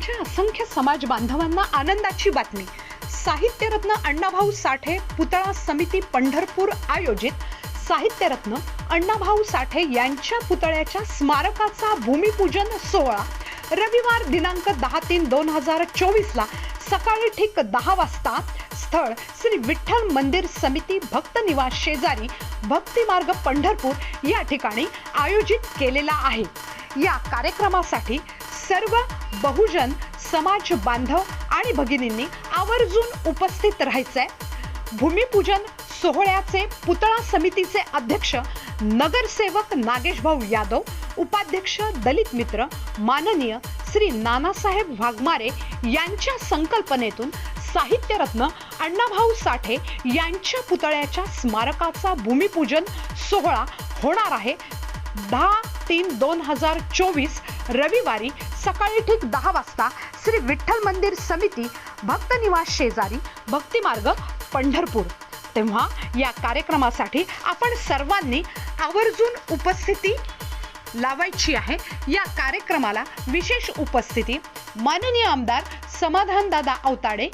आमच्या असंख्य समाज बांधवांना आनंदाची बातमी. साहित्यरत्न अण्णाभाऊ साठे पुतळा समिती पंढरपूर आयोजित साहित्यरत्न अण्णाभाऊ साठे यांच्या पुतळ्याच्या स्मारकाचा भूमिपूजन सोहळा रविवार दिनांक दहा तीन दोन हजार चोवीसला सकाळी ठीक दहा वाजता स्थळ श्री विठ्ठल मंदिर समिती भक्त निवास शेजारी भक्ती मार्ग पंढरपूर या ठिकाणी आयोजित केलेला आहे. या कार्यक्रमासाठी सर्व बहुजन समाज बांधव आणि भगिनींनी आवर्जून उपस्थित राहायचंय. भूमिपूजन सोहळ्याचे पुतळा समितीचे अध्यक्ष नगरसेवक नागेश भाऊ यादव उपाध्यक्ष दलित मित्र माननीय श्री नानासाहेब वाघमारे यांच्या संकल्पनेतून साहित्यरत्न अण्णाभाऊ साठे यांच्या पुतळ्याच्या स्मारकाचा भूमिपूजन सोहळा होणार आहे. दहा तीन दोन हजार चोवीस रविवारी सकाळी ठीक दहा वाजता श्री विठ्ठल मंदिर समिती भक्त निवास शेजारी भक्तिमार्ग पंढरपूर. तेव्हा या कार्यक्रमासाठी आपण सर्वांनी आवर्जून उपस्थिती लावायची आहे. या कार्यक्रमाला विशेष उपस्थिती माननीय आमदार समाधानदादा अवताडे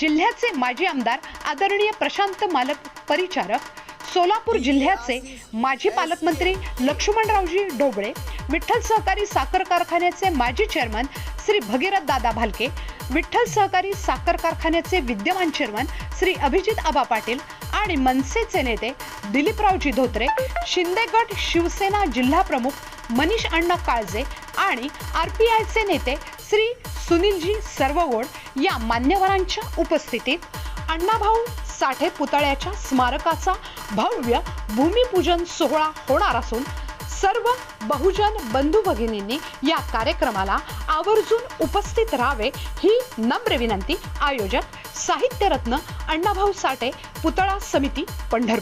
जिल्ह्याचे माजी आमदार आदरणीय प्रशांत मालक परिचारक सोलापूर जिल्ह्याचे माजी पालकमंत्री लक्ष्मणरावजी ढोबळे विठ्ठल सहकारी साखर कारखान्याचे माजी चेअरमन श्री भगीरथ दादा भालके विठ्ठल सहकारी साखर कारखान्याचे विद्यमान चेअरमन श्री अभिजित आबा पाटील आणि मनसेचे नेते दिलीपरावजी धोत्रे शिंदेगड शिवसेना जिल्हा प्रमुख मनीष अण्णा काळजे आणि आर पी आयचे नेते श्री सुनीलजी सर्वगोड या मान्यवरांच्या उपस्थितीत अण्णाभाऊ साठे पुतळ्याच्या स्मारकाचा भव्य भूमिपूजन सोहळा होणार असून सर्व बहुजन बंधू भगिनींनी या कार्यक्रमाला आवर्जून उपस्थित राहावे ही नम्र विनंती. आयोजक साहित्यरत्न अण्णाभाऊ साठे पुतळा समिती पंढरपूर.